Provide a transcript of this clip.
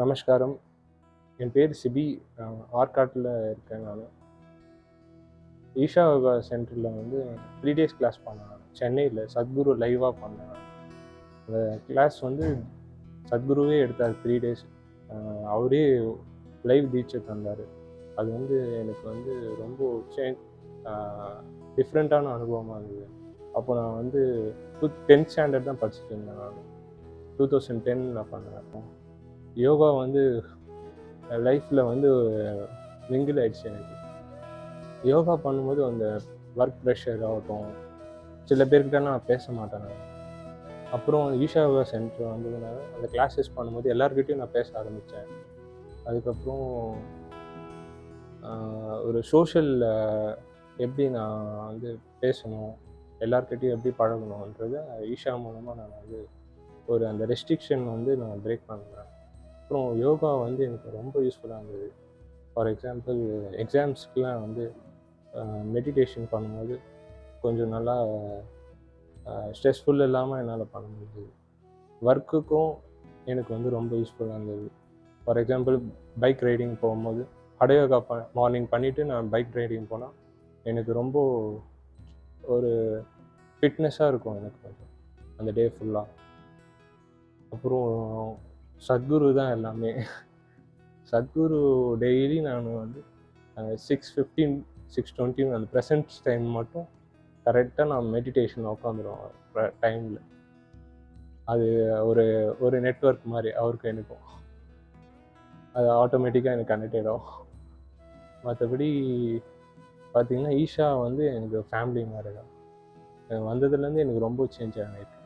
நமஸ்காரம். என் பேர் சிபி. ஆர்காட்டில் இருக்கேன் நான். ஈஷா யோகா சென்டரில் வந்து த்ரீ டேஸ் கிளாஸ் பண்ணேன் சென்னையில் சத்குரு லைவாக பண்ணேன் அந்த கிளாஸ் வந்து சத்குருவே எடுத்தார் த்ரீ டேஸ் அவரே லைவ் தீட்சை தந்தார். அது வந்து எனக்கு வந்து ரொம்ப சேஞ்ச் டிஃப்ரெண்ட்டான அனுபவமாக இருந்தது. அப்போ நான் வந்து டூ டென்த் ஸ்டாண்டர்ட் தான் படிச்சுட்டு இருந்தேன் நான். டூ தௌசண்ட் டென் நான் பண்ணேன் யோகா வந்து லைஃப்பில் வந்து மிங்கிள் ஆயிடுச்சு எனக்கு. யோகா பண்ணும்போது அந்த ஒர்க் ப்ரெஷர் ஆகட்டும் சில பேர்கிட்ட நான் பேச மாட்டேன். அப்புறம் ஈஷா யோகா சென்டர் வந்ததுனால அந்த கிளாஸஸ் பண்ணும்போது எல்லாருக்கிட்டையும் நான் பேச ஆரம்பித்தேன் அதுக்கப்புறம் ஒரு சோஷியலில் எப்படி நான் வந்து பேசணும் எல்லாருக்கிட்டையும் எப்படி பழகணுன்றத ஈஷா மூலமாக நான் வந்து ஒரு அந்த ரெஸ்ட்ரிக்ஷன் வந்து நான் பிரேக் பண்ணுறேன் அப்புறம் யோகா வந்து எனக்கு ரொம்ப யூஸ்ஃபுல்லாக இருந்தது. ஃபார் எக்ஸாம்பிள் எக்ஸாம்ஸ்க்குலாம் வந்து மெடிடேஷன் பண்ணும்போது கொஞ்சம் நல்லா ஸ்ட்ரெஸ்ஃபுல் இல்லாமல் என்னால் பண்ண முடியுது ஒர்க்குக்கும் எனக்கு வந்து ரொம்ப யூஸ்ஃபுல்லாக இருந்தது. ஃபார் எக்ஸாம்பிள் பைக் ரைடிங் போகும்போது ஹடயோகா ப மார்னிங் பண்ணிவிட்டு நான் பைக் ரைடிங் போனால் எனக்கு ரொம்ப ஒரு ஃபிட்னஸாக இருக்கும் எனக்கு கொஞ்சம். அந்த டே ஃபுல்லாக அப்புறம் சத்குரு தான் எல்லாமே. சத்குரு டெய்லி நான் வந்து சிக்ஸ் ஃபிஃப்டீன் சிக்ஸ் டுவெண்ட்டி அந்த ப்ரெசன்ட் டைம் மட்டும் கரெக்டாக நான் மெடிடேஷன் உட்காந்துருவோம் டைமில் அது ஒரு ஒரு நெட்வொர்க் மாதிரி அவருக்கு எனக்கும். அது ஆட்டோமேட்டிக்காக எனக்கு கனெக்ட் ஆகிடும் மற்றபடி பார்த்திங்கன்னா ஈஷா வந்து எனக்கு ஃபேமிலி மாதிரி தான் வந்ததுலேருந்து எனக்கு ரொம்ப சேஞ்ச் ஆகிட்டு